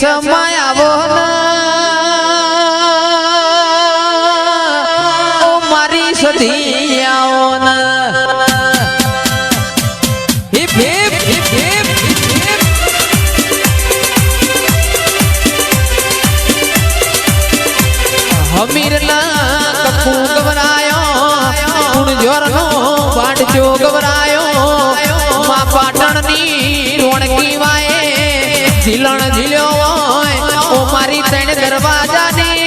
સમય આવો ઓ મારી સતી આવો હિપ હિપ પાટ જો ગવરાયો. ઝીલણ ઝીલ્યો હોય ઓ મારી ત્રણ દરવાજાની.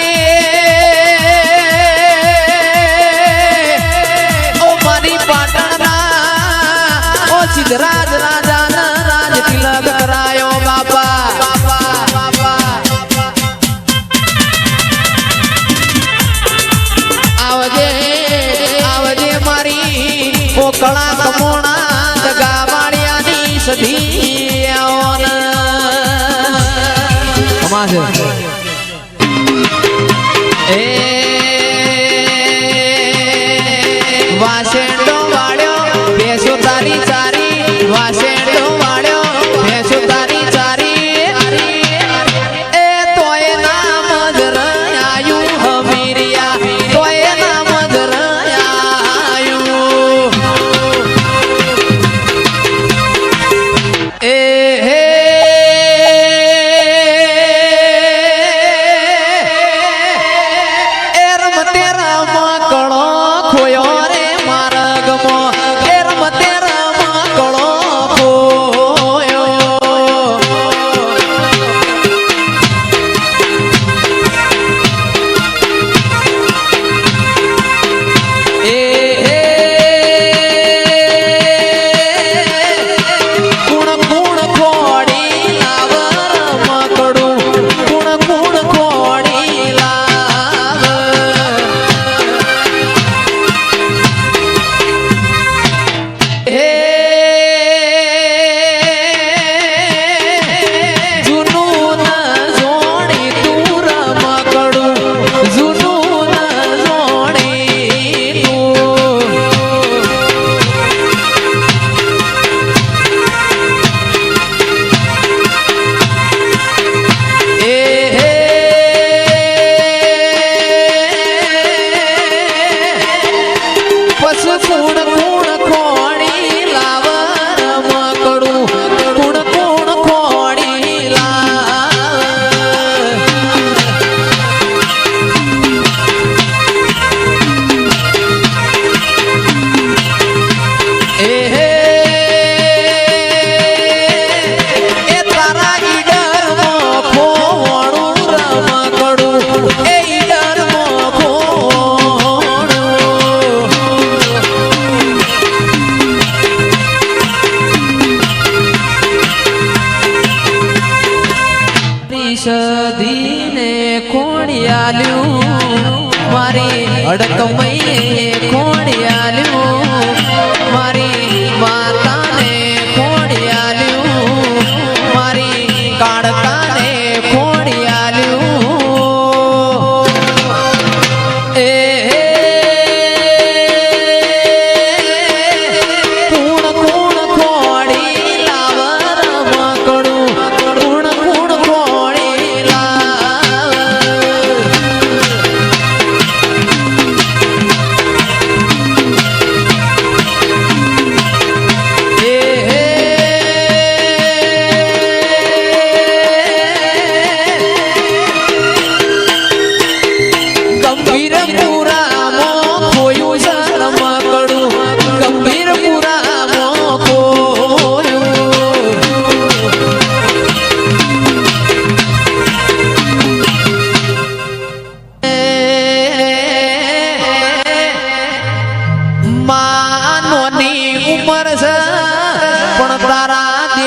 ઓ મારી પાટણના ઓ સિદ્ધરાજ રાજા. Mother. கூட કોણ આલ્યું? મારી અડક કોણ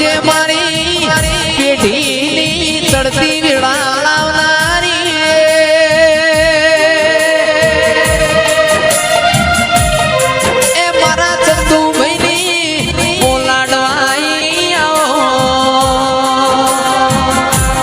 yeah, yeah.